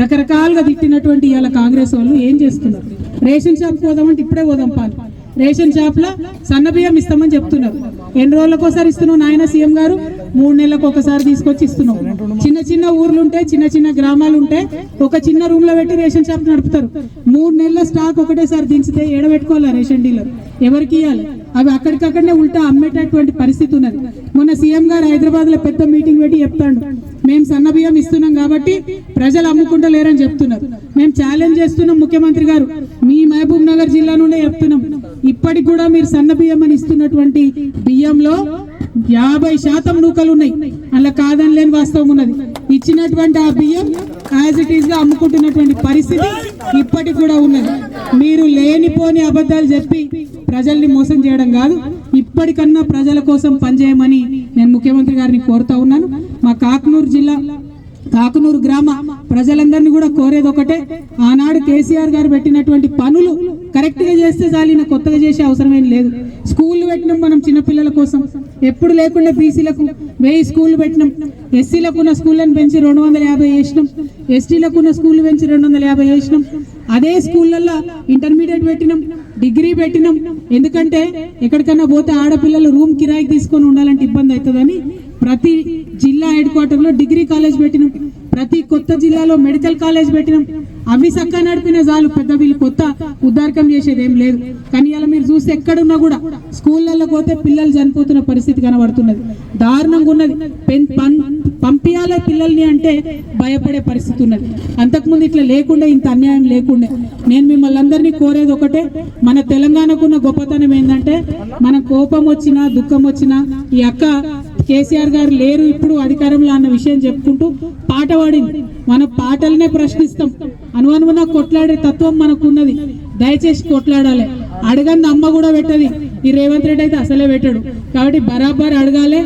రకరకాలుగా తిట్టినటువంటి ఇవాళ కాంగ్రెస్ వాళ్ళు ఏం చేస్తున్నారు? రేషన్ షాప్ పోదామంటే ఇప్పుడే పోదాం పాలు రేషన్ షాప్లో సన్న బియ్యం ఇస్తామని చెప్తున్నారు. ఎన్ని రోజులకు ఒకసారి ఇస్తున్నావు నాయన సీఎం గారు? మూడు నెలలకు ఒకసారి తీసుకొచ్చి ఇస్తున్నావు. చిన్న చిన్న ఊర్లు ఉంటాయి చిన్న చిన్న గ్రామాలు ఉంటాయి ఒక చిన్న రూమ్లో పెట్టి రేషన్ షాప్ నడుపుతారు. మూడు నెలల స్టాక్ ఒకటేసారి దించితే ఏడబెట్టుకోవాలా రేషన్ డీలర్? ఎవరికి ఇవ్వాలి? అవి అక్కడికక్కడనే ఉల్టా అమ్మేటటువంటి పరిస్థితి ఉన్నది. మొన్న సీఎం గారు హైదరాబాద్లో పెద్ద మీటింగ్ పెట్టి చెప్తాడు. మేము సన్న బియ్యం ఇస్తున్నాం కాబట్టి ప్రజలు అమ్ముకుంటూ లేరని చెప్తున్నారు. మేము ఛాలెంజ్ చేస్తున్నాం ముఖ్యమంత్రి గారు. మీ మహబూబ్ నగర్ జిల్లా నుండే చెప్తున్నాం. ఇప్పటికి కూడా మీరు సన్న బియ్యం అని ఇస్తున్నటువంటి బియ్యంలో యాభై శాతం నూకలు ఉన్నాయి. అలా కాదని లేని వాస్తవం ఉన్నది. ఇచ్చినటువంటి ఆ బియ్యం యాజ్ ఇట్ ఈస్గా అమ్ముకుంటున్నటువంటి పరిస్థితి ఇప్పటికి కూడా ఉన్నది. మీరు లేనిపోని అబద్ధాలు చెప్పి ప్రజల్ని మోసం చేయడం కాదు. ఇప్పటికన్నా ప్రజల కోసం పనిచేయమని నేను ముఖ్యమంత్రి గారిని కోరుతా ఉన్నాను. మా కాకనూరు జిల్లా కాకనూరు గ్రామ ప్రజలందరినీ కూడా కోరేది ఒకటే ఆనాడు కేసీఆర్ గారు పెట్టినటువంటి పనులు కరెక్ట్గా చేస్తే చాలిన కొత్తగా చేసే అవసరం ఏం లేదు. స్కూల్ పెట్టినాం మనం చిన్నపిల్లల కోసం. ఎప్పుడు లేకుండా బీసీలకు వెయ్యి స్కూల్ పెట్టినాం. ఎస్సీలకు ఉన్న స్కూళ్ళని పెంచి రెండు వందల యాభై వేసినాం. ఎస్టీలకు ఉన్న స్కూల్ పెంచి రెండు వందల యాభై వేసినాం. అదే స్కూళ్ళల్లో ఇంటర్మీడియట్ పెట్టినాం డిగ్రీ పెట్టినాం. ఎందుకంటే ఎక్కడికన్నా పోతే ఆడపిల్లలు రూమ్ కిరాయికి తీసుకొని ఉండాలంటే ఇబ్బంది అవుతుందని ప్రతి జిల్లా హెడ్ క్వార్టర్లో డిగ్రీ కాలేజ్ పెట్టినాం. ప్రతి కొత్త జిల్లాలో మెడికల్ కాలేజ్ పెట్టినాం. అవి చక్కగా నడిపిన చాలు పెద్ద వీళ్ళు కొత్త ఉద్దారకం చేసేది ఏం లేదు. కానీ ఇలా మీరు చూస్తే ఎక్కడున్నా కూడా స్కూళ్ళల్లో పోతే పిల్లలు చనిపోతున్న పరిస్థితి కనబడుతున్నది. దారుణంగా ఉన్నది. పెన్- పం- పిల్లల్ని అంటే భయపడే పరిస్థితి ఉన్నది. అంతకుముందు ఇట్లా లేకుండా ఇంత అన్యాయం లేకుండా. నేను మిమ్మల్ని అందరినీ కోరేది ఒకటే మన తెలంగాణకున్న గొప్పతనం ఏంటంటే మన కోపం వచ్చినా దుఃఖం వచ్చినా ఈ అక్క కేసీఆర్ గారు లేరు ఇప్పుడు అధికారంలో అన్న విషయం చెప్పుకుంటూ పాట పాడింది. మన పాటలనే ప్రశ్నిస్తాం. అనువనుమన కొట్లాడే తత్వం మనకున్నది. దయచేసి కొట్లాడాలి. అడగంది అమ్మ కూడా పెట్టది. ఈ రేవంత్ రెడ్డి అయితే అసలే పెట్టాడు. కాబట్టి బరాబర్ అడగాలి.